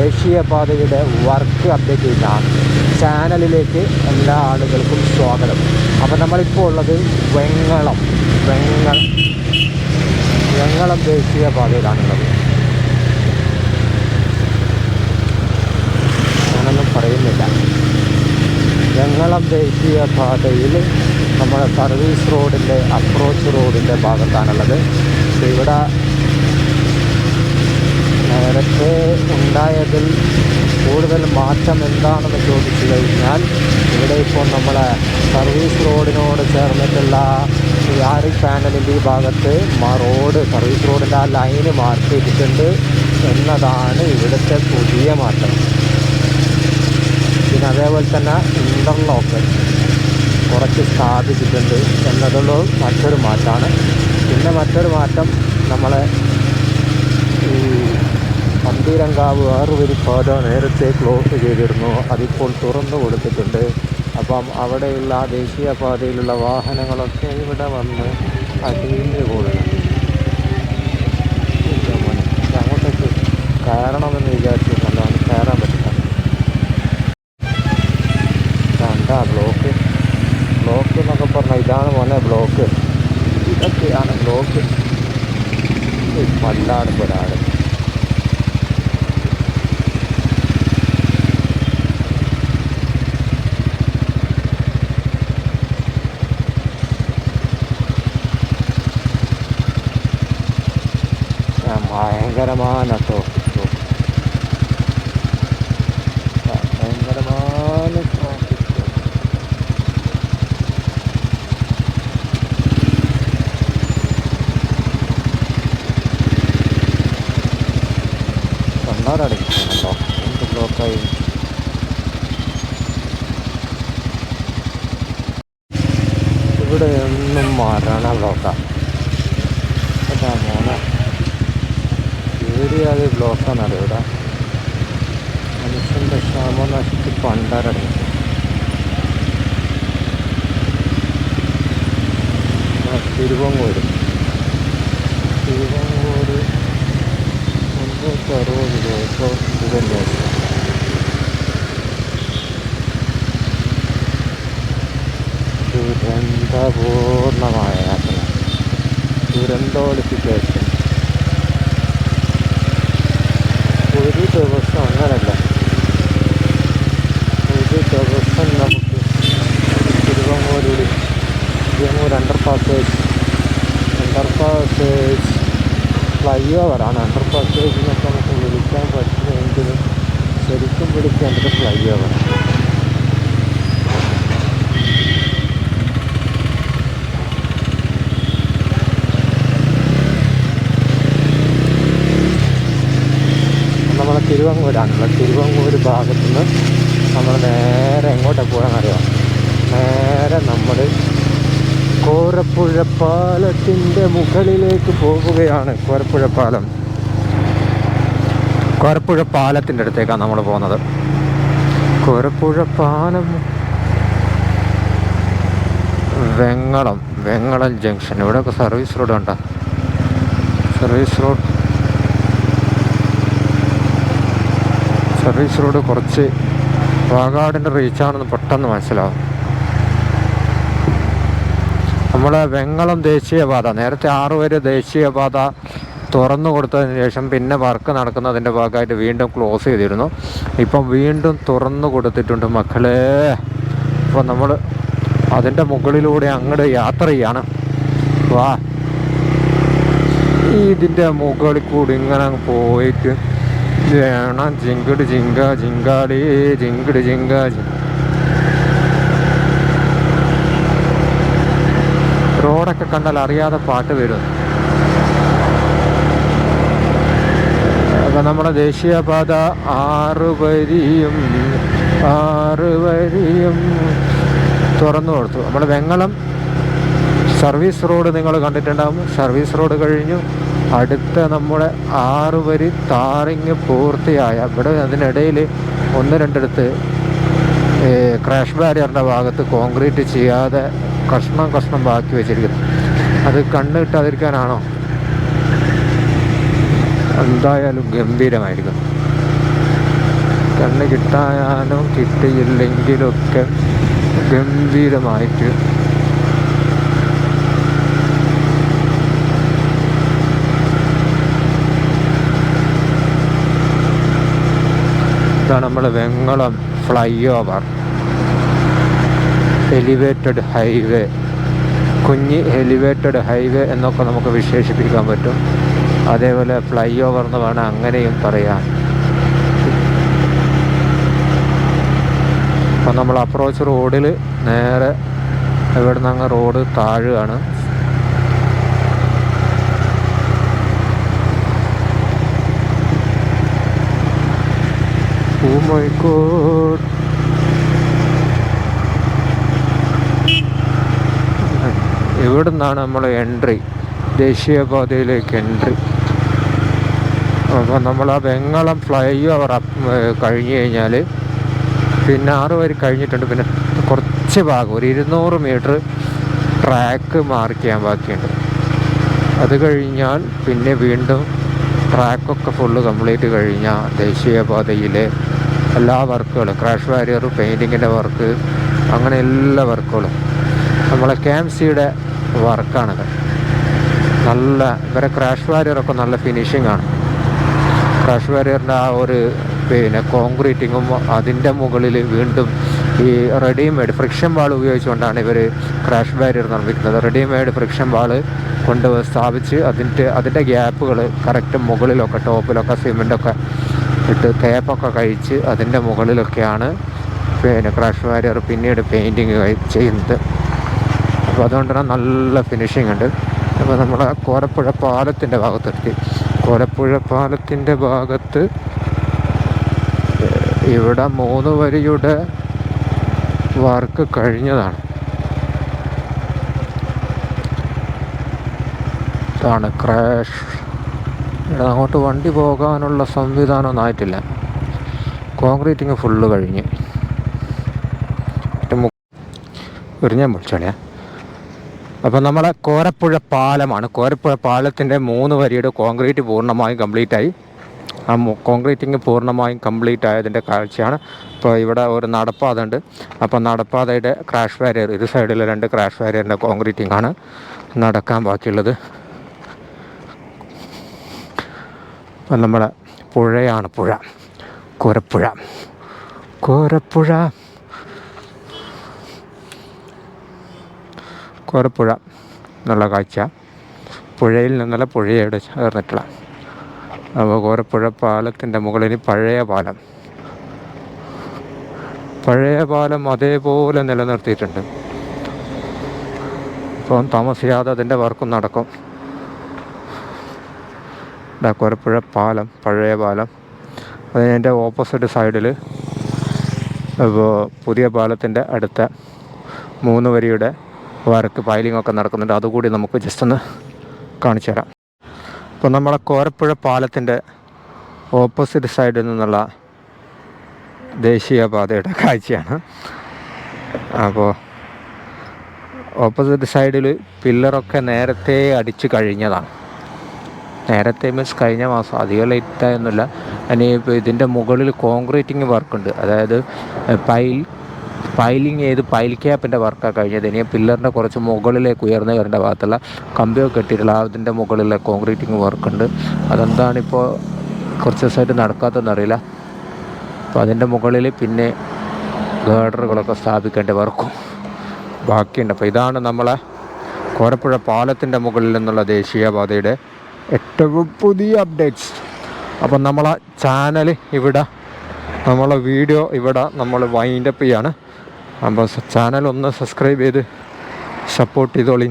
ദേശീയപാതയുടെ work update ചെയ്യുന്ന ചാനലിലേക്ക് എല്ലാ ആളുകൾക്കും സ്വാഗതം. അപ്പോൾ നമ്മളിപ്പോൾ ഉള്ളത് വെങ്ങളം. വെങ്ങൾ വെങ്ങളം ദേശീയപാതയിലാണുള്ളത്. ഞാനൊന്നും പറയുന്നില്ല. വെങ്ങളം ദേശീയപാതയിൽ നമ്മുടെ സർവീസ് റോഡിന്റെ അപ്രോച്ച് റോഡിന്റെ ഭാഗത്താണുള്ളത്. ഇവിടെ നേരത്തെ ഉണ്ടായതിൽ കൂടുതൽ മാറ്റം എന്താണെന്ന് ചോദിച്ചു കഴിഞ്ഞാൽ ഇവിടെ ഇപ്പോൾ നമ്മൾ സർവീസ് റോഡിനോട് ചേർന്നിട്ടുള്ള ആറി പാനലിന്റെ ഈ ഭാഗത്ത് റോഡ് സർവീസ് റോഡിന്റെ ആ ലൈന് മാറ്റിയിട്ടുണ്ട് എന്നതാണ് ഇവിടുത്തെ പുതിയ മാറ്റം. പിന്നെ അതേപോലെ തന്നെ ഇന്റർലോക്ക് കുറച്ച് സ്ഥാപിച്ചിട്ടുണ്ട് എന്നതുള്ള മറ്റൊരു മാറ്റമാണ് പിന്നെ മറ്റൊരു മാറ്റം നമ്മളെ ഈ പന്തീരങ്കാവ് വേറൊരു പാത നേരത്തെ ക്ലോസ് ചെയ്തിരുന്നു. അതിപ്പോൾ തുറന്നു കൊടുത്തിട്ടുണ്ട്. അപ്പം അവിടെയുള്ള ആ ദേശീയപാതയിലുള്ള വാഹനങ്ങളൊക്കെ ഇവിടെ വന്ന് അടിഞ്ഞു ഇത് അങ്ങോട്ടേക്ക് കയറണമെന്ന് വിചാരിച്ചിരുന്നതാണ് കയറാൻ പറ്റില്ല. കണ്ടാ ബ്ലോക്ക്. ബ്ലോക്ക് എന്നൊക്കെ പറഞ്ഞാൽ ഇതാണ് മോനെ ബ്ലോക്ക്. ഇതൊക്കെയാണ് ബ്ലോക്ക്. പല്ലാട് ഒരാട് ഭയങ്കരമാണ് കേട്ടോ ഭയങ്കരമാണ് കണ്ടാരടിക്കുന്നുണ്ടോ എന്ത് ബ്ലോക്കായി? ഇവിടെ ഒന്നും മരണ ബ്ലോക്കാണ് അതാ മോനെ. ഏരിയ ബ്ലോക്കാണെന്നറിയോ ഇവിടെ. മനുഷ്യന്റെ ക്ഷാമം നശിച്ച് പണ്ടാരടങ്ങി. തിരുവങ്ങൂര് തിരുവങ്ങൂര് മുന്നൂറ്റി അറുപത് രൂപ ഇപ്പോൾ തന്നെയാണ് ദുരന്തപൂർണമായ യാത്ര. ദുരന്തോളിഫിക്കേഷൻ. ഒരു ദിവസം അങ്ങനല്ല ഒരു ദിവസം നമുക്ക് തിരുവങ്ങൂരിൽ Thiruvangoor under underpassage under passage fly ഓവറാണ് under passage എന്നൊക്കെ നമുക്ക് വിളിക്കാൻ പറ്റുമെങ്കിലും ശരിക്കും വിളിക്കേണ്ടത് ഫ്ലൈ ഓവർ നമ്മൾ തിരുവങ്ങൂരാണുള്ളത് തിരുവങ്ങൂർ ഭാഗത്തു നിന്ന് നമ്മൾ നേരെ എങ്ങോട്ടാണ് പോകാമെന്നറിയാം നേരെ നമ്മൾ കോരപ്പുഴ പാലത്തിന്റെ മുകളിലേക്ക് പോകുകയാണ് കോരപ്പുഴ പാലം. കോരപ്പുഴ പാലത്തിന്റെ അടുത്തേക്കാണ് നമ്മൾ പോകുന്നത്. കോരപ്പുഴ പാലം വെങ്ങളം വെങ്ങളം ജംഗ്ഷൻ. ഇവിടെയൊക്കെ സർവീസ് റോഡ് ഉണ്ടോ സർവീസ് റോഡ് സർവീസ് റോഡ് കുറച്ച് വാഗാടിന്റെ റീച്ചാണെന്ന് പെട്ടെന്ന് മനസ്സിലാവും. നമ്മളെ വെങ്ങളം ദേശീയപാത നേരത്തെ ആറ് വരെ ദേശീയപാത തുറന്നു കൊടുത്തതിന് ശേഷം പിന്നെ വർക്ക് നടക്കുന്നതിന്റെ ഭാഗമായിട്ട് വീണ്ടും ക്ലോസ് ചെയ്തിരുന്നു. ഇപ്പം വീണ്ടും തുറന്നു കൊടുത്തിട്ടുണ്ട് മക്കളെ. അപ്പോൾ നമ്മൾ അതിന്റെ മുകളിലൂടെ അങ്ങോട്ട് യാത്ര ചെയ്യാണ്. വാ. ഇതിന്റെ മുകളിൽ കൂടി ഇങ്ങനെ പോയിട്ട് വേണം ജിങ്കട് ജിങ്ക ജിങ്കാടി ജിങ്കട് ജിങ്ക റോഡൊക്കെ കണ്ടാൽ അറിയാതെ പാട്ട് വരും. അപ്പം നമ്മുടെ ദേശീയപാത ആറ് വരിയും ആറ് വരിയും തുറന്നു കൊടുത്തു. നമ്മുടെ വെങ്ങളം സർവീസ് റോഡ് നിങ്ങൾ കണ്ടിട്ടുണ്ടാകും സർവീസ് റോഡ് കഴിഞ്ഞു. അടുത്ത നമ്മുടെ ആറ് വരി താറിങ് പൂർത്തിയായ ഇവിടെ അതിനിടയിൽ ഒന്ന് രണ്ടിടത്ത് ക്രാഷ് ബാരിയറിന്റെ ഭാഗത്ത് കോൺക്രീറ്റ് ചെയ്യാതെ കഷ്ണം കഷ്ണം ബാക്കി വെച്ചിരിക്കുന്നു. അത് കണ്ണ് കിട്ടാതിരിക്കാനാണോ? എന്തായാലും ഗംഭീരമായിരിക്കും. കണ്ണ് കിട്ടാനും കിട്ടിയില്ലെങ്കിലൊക്കെ ഗംഭീരമായിട്ട് ഇതാണ് നമ്മൾ Vengalam fly over. Elevated highway. കുഞ്ഞി എലിവേറ്റഡ് ഹൈവേ എന്നൊക്കെ നമുക്ക് വിശേഷിപ്പിക്കാൻ പറ്റും. അതേപോലെ ഫ്ലൈ ഓവർ എന്ന് വേണം അങ്ങനെയും പറയാം. അപ്പം നമ്മൾ അപ്രോച്ച് റോഡിൽ നേരെ ഇവിടുന്ന് അങ്ങ് റോഡ് താഴുകയാണ്. Oh my god. ഇവിടെ നിന്നാണ് നമ്മൾ എൻട്രി ദേശീയപാതയിലേക്ക് എൻട്രി അപ്പോൾ നമ്മൾ ആ വെങ്ങളം ഫ്ലൈ ഓവർ കഴിഞ്ഞ് കഴിഞ്ഞാൽ പിന്നെ ആറ് വരി കഴിഞ്ഞിട്ടുണ്ട്. പിന്നെ കുറച്ച് ഭാഗം ഒരു ഇരുന്നൂറ് മീറ്റർ ട്രാക്ക് മാർക്ക് ചെയ്യാൻ ബാക്കിയുണ്ട്. അത് കഴിഞ്ഞാൽ പിന്നെ വീണ്ടും ട്രാക്കൊക്കെ ഫുള്ള് കംപ്ലീറ്റ് കഴിഞ്ഞാൽ ദേശീയപാതയിലെ എല്ലാ വർക്കുകളും. ക്രാഷ് വാരിയർ പെയിന്റിങ്ങിന്റെ വർക്ക് അങ്ങനെ എല്ലാ വർക്കുകളും. നമ്മളെ കെ എം സിയുടെ വർക്കാണത് നല്ല ഇവരെ ക്രാഷ് വാരിയറൊക്കെ നല്ല ഫിനിഷിംഗ് ആണ്. ക്രാഷ് വാരിയറിന്റെ ആ ഒരു പിന്നെ കോൺക്രീറ്റിങ്ങും അതിന്റെ മുകളിൽ വീണ്ടും ഈ റെഡിമെയ്ഡ് ഫ്രിക്ഷൻ വാൾ ഉപയോഗിച്ചുകൊണ്ടാണ് ഇവർ ക്രാഷ് ബാരിയർ നിർമ്മിക്കുന്നത്. റെഡിമെയ്ഡ് ഫ്രിക്ഷൻ വാൾ കൊണ്ട് സ്ഥാപിച്ച് അതിന്റെ അതിന്റെ ഗ്യാപ്പുകൾ കറക്റ്റ് മുകളിലൊക്കെ ടോപ്പിലൊക്കെ സിമെന്റൊക്കെ ഇട്ട് തേപ്പൊക്കെ കഴിച്ച് അതിന്റെ മുകളിലൊക്കെയാണ് പിന്നെ ക്രാഷ് വാരിയർ പിന്നീട് പെയിന്റിങ് ചെയ്യുന്നത്. അപ്പോൾ അതുകൊണ്ട് തന്നെ നല്ല ഫിനിഷിംഗ് ഉണ്ട്. അപ്പോൾ നമ്മുടെ കോലപ്പുഴ പാലത്തിന്റെ ഭാഗത്തെത്തി. കോലപ്പുഴ പാലത്തിന്റെ ഭാഗത്ത് ഇവിടെ മൂന്ന് വരിയുടെ വർക്ക് കഴിഞ്ഞതാണ്. ഇതാണ് ക്രാഷ് ഇവിടെ അങ്ങോട്ട് വണ്ടി പോകാനുള്ള സംവിധാനമൊന്നും ആയിട്ടില്ല. കോൺക്രീറ്റിങ് ഫുള്ള് കഴിഞ്ഞ്. ഒരു ഞാൻ വിളിച്ചോളിയാ അപ്പം നമ്മളെ കോരപ്പുഴ പാലമാണ്. കോരപ്പുഴ പാലത്തിന്റെ മൂന്ന് വരിയുടെ കോൺക്രീറ്റ് പൂർണമായും കംപ്ലീറ്റ് ആയി ആ കോൺക്രീറ്റിങ് പൂർണമായും കംപ്ലീറ്റ് ആയതിന്റെ കാഴ്ചയാണ്. ഇപ്പോൾ ഇവിടെ ഒരു നടപ്പാത ഉണ്ട് അപ്പോൾ നടപ്പാതയുടെ ക്രാഷ് ബാരിയർ ഇരു സൈഡിലെ രണ്ട് ക്രാഷ് ബാരിയറിന്റെ കോൺക്രീറ്റിംഗ് ആണ് നടക്കാൻ ബാക്കിയുള്ളത്. അപ്പം നമ്മുടെ പുഴയാണ് പുഴ. കോരപ്പുഴ. കോരപ്പുഴ. കോരപ്പുഴ. എന്നുള്ള കാഴ്ച. പുഴയിൽ നിന്നുള്ള പുഴയോട് ചേർന്നിട്ടുള്ള. അപ്പോൾ കോരപ്പുഴ പാലത്തിന്റെ മുകളിൽ പഴയ പാലം. പഴയ പാലം അതേപോലെ നിലനിർത്തിയിട്ടുണ്ട്. അപ്പം താമസിയാതെ അതിന്റെ വർക്കും നടക്കും. ഇതാ കോരപ്പുഴ പാലം പഴയ പാലം. അതിന്റെ ഓപ്പോസിറ്റ് സൈഡിൽ ഇപ്പോൾ പുതിയ പാലത്തിന്റെ അടുത്ത മൂന്ന് വരിയുടെ വർക്ക് പൈലിംഗ് ഒക്കെ നടക്കുന്നുണ്ട്. അതുകൂടി നമുക്ക് ജസ്റ്റ് ഒന്ന് കാണിച്ചു തരാം. അപ്പോൾ നമ്മളെ കോരപ്പുഴ പാലത്തിന്റെ ഓപ്പോസിറ്റ് സൈഡിൽ നിന്നുള്ള ദേശീയപാതയുടെ കാഴ്ചയാണ്. അപ്പോൾ ഓപ്പോസിറ്റ് സൈഡിൽ പില്ലറൊക്കെ നേരത്തെ അടിച്ചു കഴിഞ്ഞതാണ്. നേരത്തെ മീൻസ് കഴിഞ്ഞ മാസം അധികം ലേറ്റായൊന്നുമില്ല അതിന് ഇതിന്റെ മുകളിൽ കോൺക്രീറ്റിങ് വർക്കുണ്ട് അതായത് പൈൽ പൈലിങ് ചെയ്ത് പൈൽ ക്യാപ്പിന്റെ വർക്കാണ് കഴിഞ്ഞത്. ഇനി പില്ലറിന്റെ കുറച്ച് മുകളിലേക്ക് ഉയർന്നു കയറേണ്ട ഭാഗത്തുള്ള കമ്പിയൊക്കെ കെട്ടിയിട്ടുള്ള അതിന്റെ മുകളിലെ കോൺക്രീറ്റിങ് വർക്കുണ്ട് അതെന്താണിപ്പോൾ കുറച്ച് ദിവസമായിട്ട് നടക്കാത്തതെന്നറിയില്ല അപ്പോൾ അതിന്റെ മുകളിൽ പിന്നെ ഗേഡറുകളൊക്കെ സ്ഥാപിക്കേണ്ട വർക്കും ബാക്കിയുണ്ട്. അപ്പോൾ ഇതാണ് നമ്മളെ കോരപ്പുഴ പാലത്തിന്റെ മുകളിൽ നിന്നുള്ള ദേശീയപാതയുടെ ഏറ്റവും പുതിയ അപ്ഡേറ്റ്സ് അപ്പം നമ്മളെ ചാനൽ ഇവിടെ നമ്മളെ വീഡിയോ ഇവിടെ നമ്മൾ വൈൻഡപ്പ് ചെയ്യാണ്. അപ്പോൾ ചാനൽ ഒന്ന് സബ്സ്ക്രൈബ് ചെയ്ത് സപ്പോർട്ട് ചെയ്തോളി